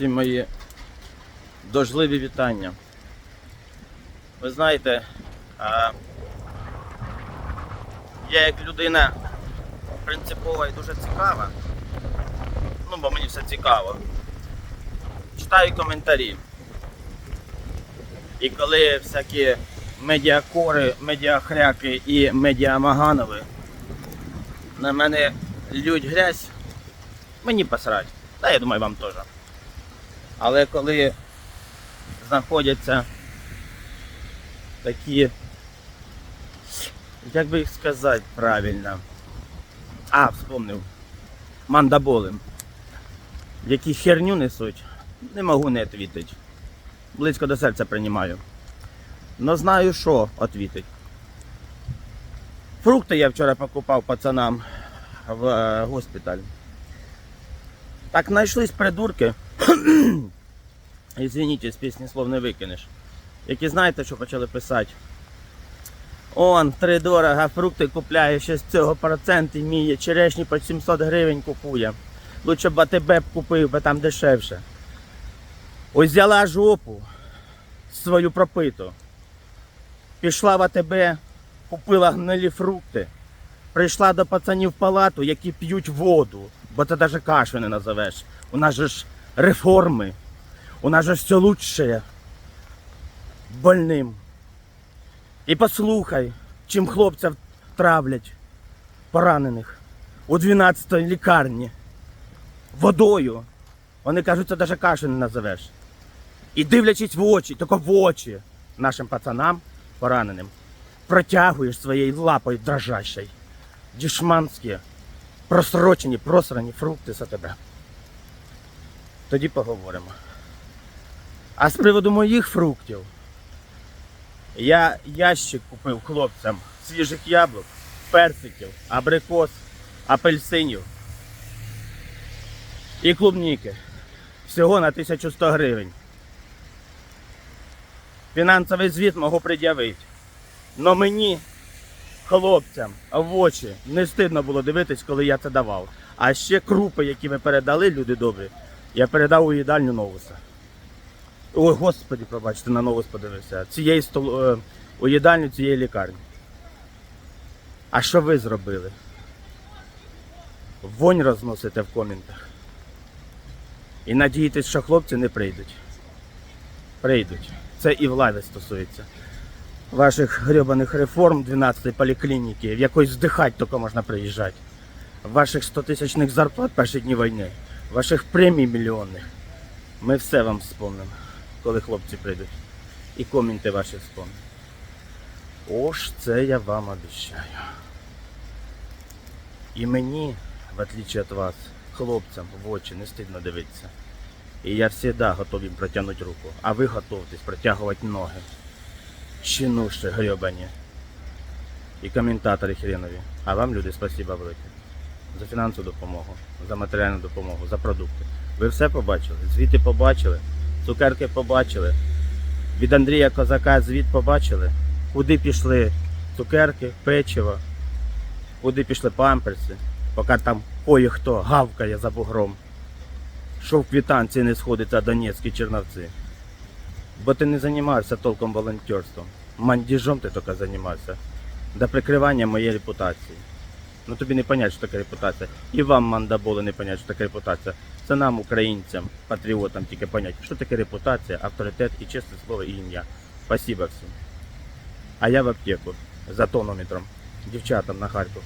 Всім мої дождливі вітання. Ви знаєте, я як людина принципова і дуже цікава. Ну, бо мені все цікаво. Читаю коментарі. І коли всякі медіакори, медіахряки і медіамаганови на мене лють грязь, мені посрать. Та я думаю, вам теж. Але коли знаходяться такі, як би їх сказати правильно. А, вспомнив. Мандаболи. Які херню несуть, не можу не відповідати. Близько до серця приймаю. Но знаю, що відповідати. Фрукти я вчора покупав пацанам в е, госпіталь. Так знайшлись придурки. Извините, з пісні слов не викинеш. Які знаєте, що почали писати. Он, три дорога, фрукти купляє, ще з цього процент іміє, черешні по 700 гривень купує. Лучше б АТБ купив, бо там дешевше. Ось взяла жопу свою пропиту. Пішла в АТБ, купила гнилі фрукти. Прийшла до пацанів в палату, які п'ють воду, бо це навіть кашу не назовеш. У нас же ж реформи, у нас же все лучше больним. І послухай, чим хлопців травлять поранених у 12-й лікарні водою. Вони кажуть, це навіть кашу не назовеш. І дивлячись в очі, тільки в очі нашим пацанам пораненим, протягуєш своєю лапою дрожащою дішманські, просрочені, просрані фрукти за тебе. Тоді поговоримо. А з приводу моїх фруктів, я ящик купив хлопцям свіжих яблук, персиків, абрикос, апельсинів і клубніки. Всього на 1100 гривень. Фінансовий звіт можу пред'явити. Но мені хлопцям в очі не стидно було дивитись, коли я це давав. А ще крупи, які ви передали, люди добрі, я передав у їдальню Новуса. Ой, господи, пробачте, на Новус подивився. Цієї стол... е, у їдальню цієї лікарні. А що ви зробили? Вонь розносите в коментах. І надієтесь, що хлопці не прийдуть. Прийдуть. Це і влади стосується ваших гребаних реформ 12-ї поліклініки, в якось здихати тільки можна приїжджати. Ваших 100 тисячних зарплат перші дні війни, ваших премій мільйонних. Ми все вам вспомнимо, коли хлопці прийдуть. І коменти ваші вспомнимо. Ось це я вам обіцяю. І мені, в отличие від вас, хлопцям в очі не стидно дивитися. І я завжди готовий протягнути руку, а ви готовтесь протягувати ноги чинуші гребані. І коментатори хренові. А вам, люди, спасибо велике. За фінансову допомогу, за матеріальну допомогу, за продукти. Ви все побачили? Звіти побачили, цукерки побачили. Від Андрія Козака звіт побачили. Куди пішли цукерки, печиво, куди пішли памперси, поки там кое-хто гавкає за бугром. Що в квітанції не сходиться Донецькі Черновці. Бо ти не займався толком волонтерством. Мандіжом ти тільки займався. До прикривання моєї репутації. Ну тобі не понять, що таке репутація. І вам, мандаболи, не понять, що таке репутація. Це нам, українцям, патріотам, тільки понять, що таке репутація, авторитет і чесне слово і ім'я. Спасибо всім. А я в аптеку за тонометром. Дівчатам на Харків.